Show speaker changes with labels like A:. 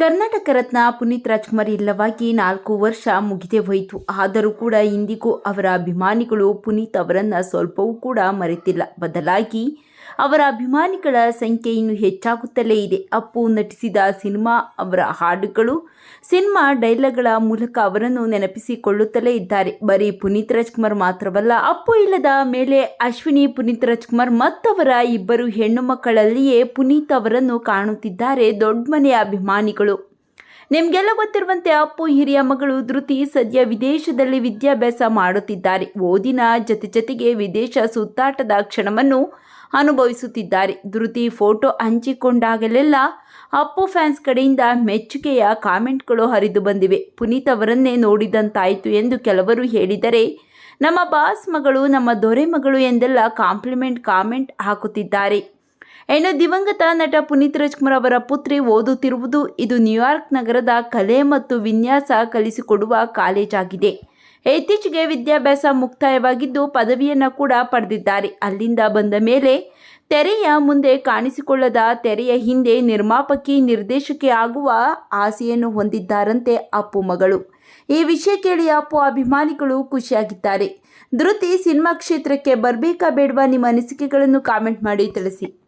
A: ಕರ್ನಾಟಕ ರತ್ನ ಪುನೀತ್ ರಾಜ್ಕುಮಾರ್ ಇಲ್ಲವಾಗಿ ನಾಲ್ಕು ವರ್ಷ ಮುಗಿದೇ ಹೋಯಿತು. ಆದರೂ ಕೂಡ ಇಂದಿಗೂ ಅವರ ಅಭಿಮಾನಿಗಳು ಪುನೀತ್ ಅವರನ್ನು ಸ್ವಲ್ಪವೂ ಕೂಡ ಮರೆತಿಲ್ಲ. ಬದಲಾಗಿ ಅವರ ಅಭಿಮಾನಿಗಳ ಸಂಖ್ಯೆ ಇನ್ನು ಹೆಚ್ಚಾಗುತ್ತಲೇ ಇದೆ. ಅಪ್ಪು ನಟಿಸಿದ ಸಿನಿಮಾ ಅವರ ಹಾಡುಗಳು, ಸಿನಿಮಾ ಡೈಲಾಗ್ಗಳ ಮೂಲಕ ಅವರನ್ನು ನೆನಪಿಸಿಕೊಳ್ಳುತ್ತಲೇ ಇದ್ದಾರೆ. ಬರೀ ಪುನೀತ್ ರಾಜ್ಕುಮಾರ್ ಮಾತ್ರವಲ್ಲ, ಅಪ್ಪು ಇಲ್ಲದ ಮೇಲೆ ಅಶ್ವಿನಿ, ಪುನೀತ್ ರಾಜ್ಕುಮಾರ್ ಮತ್ತವರ ಇಬ್ಬರು ಹೆಣ್ಣು ಮಕ್ಕಳಲ್ಲಿಯೇ ಪುನೀತ್ ಅವರನ್ನು ಕಾಣುತ್ತಿದ್ದಾರೆ ದೊಡ್ಡ ಮನೆಯ ಅಭಿಮಾನಿಗಳು. ನಿಮಗೆಲ್ಲ ಗೊತ್ತಿರುವಂತೆ ಅಪ್ಪು ಹಿರಿಯ ಮಗಳು ಧೃತಿ ಸದ್ಯ ವಿದೇಶದಲ್ಲಿ ವಿದ್ಯಾಭ್ಯಾಸ ಮಾಡುತ್ತಿದ್ದಾರೆ. ಓದಿನ ಜೊತೆ ಜೊತೆಗೆ ವಿದೇಶ ಸುತ್ತಾಟದ ಕ್ಷಣವನ್ನು ಅನುಭವಿಸುತ್ತಿದ್ದಾರೆ. ಧೃತಿ ಫೋಟೋ ಹಂಚಿಕೊಂಡಾಗಲೆಲ್ಲ ಅಪ್ಪು ಫ್ಯಾನ್ಸ್ ಕಡೆಯಿಂದ ಮೆಚ್ಚುಗೆಯ ಕಾಮೆಂಟ್ಗಳು ಹರಿದು ಬಂದಿವೆ. ಪುನೀತ್ ಅವರನ್ನೇ ನೋಡಿದಂತಾಯಿತು ಎಂದು ಕೆಲವರು ಹೇಳಿದರೆ, ನಮ್ಮ ಬಾಸ್ ಮಗಳು, ನಮ್ಮ ದೊರೆ ಮಗಳು ಎಂದೆಲ್ಲ ಕಾಂಪ್ಲಿಮೆಂಟ್ ಕಾಮೆಂಟ್ ಹಾಕುತ್ತಿದ್ದಾರೆ. ಇನ್ನು ದಿವಂಗತ ನಟ ಪುನೀತ್ ರಾಜ್ಕುಮಾರ್ ಅವರ ಪುತ್ರಿ ಓದುತ್ತಿರುವುದು ಇದು ನ್ಯೂಯಾರ್ಕ್ ನಗರದ ಕಲೆ ಮತ್ತು ವಿನ್ಯಾಸ ಕಲಿಸಿಕೊಡುವ ಕಾಲೇಜ್ ಆಗಿದೆ ಇತ್ತೀಚೆಗೆ ವಿದ್ಯಾಭ್ಯಾಸ ಮುಕ್ತಾಯವಾಗಿದ್ದು ಪದವಿಯನ್ನು ಕೂಡ ಪಡೆದಿದ್ದಾರೆ. ಅಲ್ಲಿಂದ ಬಂದ ಮೇಲೆ ತೆರೆಯ ಮುಂದೆ ಕಾಣಿಸಿಕೊಳ್ಳದ ತೆರೆಯ ಹಿಂದೆ ನಿರ್ಮಾಪಕಿ, ನಿರ್ದೇಶಕಿ ಆಗುವ ಆಸೆಯನ್ನು ಹೊಂದಿದ್ದಾರಂತೆ ಅಪ್ಪು ಮಗಳು. ಈ ವಿಷಯ ಕೇಳಿ ಅಪ್ಪು ಅಭಿಮಾನಿಗಳು ಖುಷಿಯಾಗಿದ್ದಾರೆ. ಧೃತಿ ಸಿನಿಮಾ ಕ್ಷೇತ್ರಕ್ಕೆ ಬರಬೇಕಾ ಬೇಡವಾ ನಿಮ್ಮ ಅನಿಸಿಕೆಗಳನ್ನು ಕಾಮೆಂಟ್ ಮಾಡಿ ತಿಳಿಸಿ.